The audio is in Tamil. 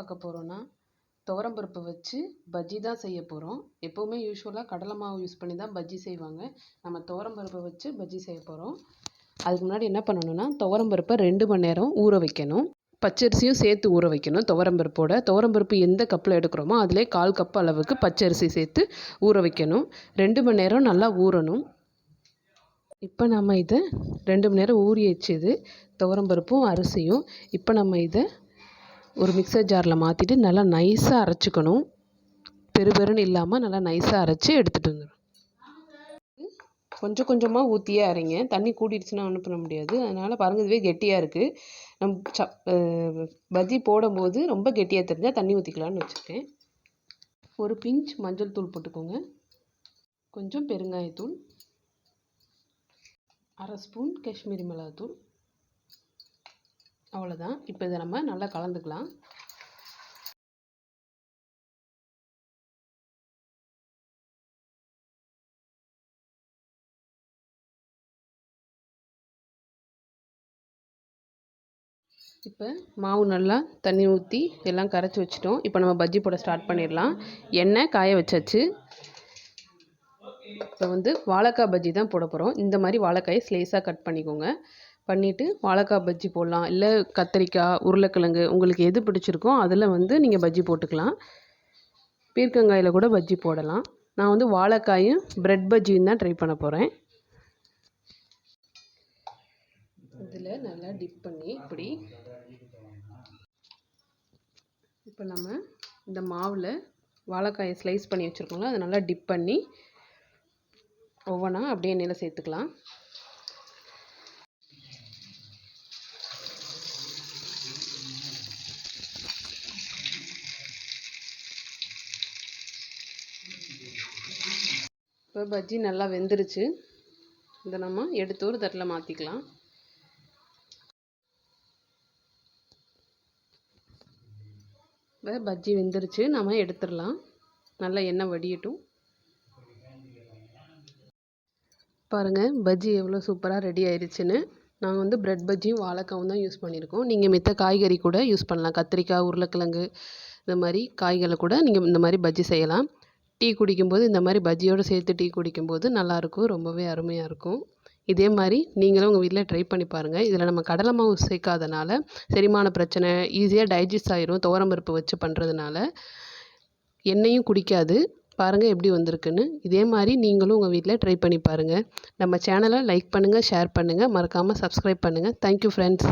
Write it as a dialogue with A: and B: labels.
A: பார்க்க போகிறோன்னா துவரம்பருப்பை வச்சு பஜ்ஜி தான் செய்ய போகிறோம் எப்போவுமே யூஸ்வலாக கடலை மாவு யூஸ் பண்ணி தான் பஜ்ஜி செய்வாங்க. நம்ம துவரம்பருப்பை வச்சு பஜ்ஜி செய்ய போகிறோம் அதுக்கு முன்னாடி என்ன பண்ணணும்னா துவரம்பருப்பை ரெண்டு மணி நேரம் ஊற வைக்கணும். பச்சரிசியும் சேர்த்து ஊற வைக்கணும் துவரம்பருப்போட துவரம்பருப்பு எந்த கப்பில் எடுக்கிறோமோ அதிலே கால் கப் அளவுக்கு பச்சரிசி சேர்த்து ஊற வைக்கணும். ரெண்டு மணி நேரம் நல்லா ஊறணும். இப்போ நம்ம இதை ரெண்டு மணி நேரம் ஊறி துவரம் துவரம்பருப்பும் அரிசியும். இப்போ நம்ம இதை ஒரு மிக்சர் ஜாரில் மாற்றிட்டு நல்லா நைஸாக அரைச்சிக்கணும். பெரு பெருன்னு இல்லாமல் நல்லா நைஸாக அரைச்சி எடுத்துகிட்டு வந்துடும் கொஞ்சம் கொஞ்சமாக ஊற்றியே அரைங்க. தண்ணி கூட்டிடுச்சுன்னா ஒன்றும் பண்ண முடியாது. அதனால் பாருங்கள் இதுவே கெட்டியாக இருக்குது நம் ச பஜ்ஜி போடும்போது ரொம்ப கெட்டியாக தெரிஞ்சால் தண்ணி ஊற்றிக்கலான்னு வச்சுருக்கேன். ஒரு பிஞ்ச் மஞ்சள் தூள் போட்டுக்கோங்க. கொஞ்சம் பெருங்காயத்தூள். அரை ஸ்பூன் காஷ்மீரி மிளகாத்தூள். அவ்வளோதான் இப்போ இதை நம்ம நல்லா கலந்துக்கலாம். இப்போ மாவு நல்லா தண்ணி ஊற்றி எல்லாம் கரைச்சி வச்சிட்டோம். இப்போ நம்ம பஜ்ஜி போட ஸ்டார்ட் பண்ணிடலாம். எண்ணெய் காய வச்சாச்சு. இப்போ வந்து வாழைக்காய் பஜ்ஜி தான் போட போகிறோம் இந்த மாதிரி வாழைக்காயை ஸ்லைஸாக கட் பண்ணிக்கோங்க. பண்ணிவிட்டு வாழைக்காய் பஜ்ஜி போடலாம். இல்லை கத்திரிக்காய் உருளைக்கிழங்கு உங்களுக்கு எது பிடிச்சிருக்கோ அதில் வந்து நீங்கள் பஜ்ஜி போட்டுக்கலாம். பீர்க்கங்காயில் கூட பஜ்ஜி போடலாம். நான் வந்து வாழைக்காயும் ப்ரெட் பஜ்ஜியும் தான் ட்ரை பண்ண போகிறேன் இதில் நல்லா டிப் பண்ணி இப்படி. இப்போ நம்ம இந்த மாவில் வாழைக்காயை ஸ்லைஸ் பண்ணி வச்சுருக்கோங்களோ அதை நல்லா டிப் பண்ணி ஒவ்வொன்றா அப்படியே எண்ணெயில் சேர்த்துக்கலாம். இப்போ பஜ்ஜி நல்லா வெந்துருச்சு. இதை நம்ம எடுத்து ஒரு தட்டில் மாற்றிக்கலாம் இப்போ பஜ்ஜி வெந்துருச்சு. நம்ம எடுத்துடலாம். நல்லா எண்ணெய் வடியட்டும். பாருங்கள் பஜ்ஜி எவ்வளோ சூப்பராக ரெடி ஆயிடுச்சுன்னு நாங்கள் வந்து ப்ரெட் பஜ்ஜியும் வாழைக்காவும் தான் யூஸ் பண்ணியிருக்கோம். நீங்கள் மித்த காய்கறி கூட யூஸ் பண்ணலாம். கத்திரிக்காய் உருளைக்கிழங்கு இந்த மாதிரி காய்களை கூட நீங்கள் இந்த மாதிரி பஜ்ஜி செய்யலாம். டீ குடிக்கும்போது இந்த மாதிரி பஜ்ஜியோடு சேர்த்து டீ குடிக்கும்போது நல்லாயிருக்கும். ரொம்பவே அருமையாக இருக்கும். இதே மாதிரி நீங்களும் உங்கள் வீட்டில் ட்ரை பண்ணி பாருங்கள் இதில் நம்ம கடலை மாவு சேர்க்காதனால செரிமான பிரச்சனை ஈஸியாக டைஜஸ்ட் ஆகிரும் துவரம்பருப்பு வச்சு பண்ணுறதுனால எண்ணெயும் குடிக்காது. பாருங்கள் எப்படி வந்திருக்குன்னு. இதே மாதிரி நீங்களும் உங்கள் வீட்டில் ட்ரை பண்ணி பாருங்கள் நம்ம சேனலை லைக் பண்ணுங்கள் ஷேர் பண்ணுங்கள் மறக்காமல் சப்ஸ்கிரைப் பண்ணுங்கள் தேங்க்யூ ஃப்ரெண்ட்ஸ்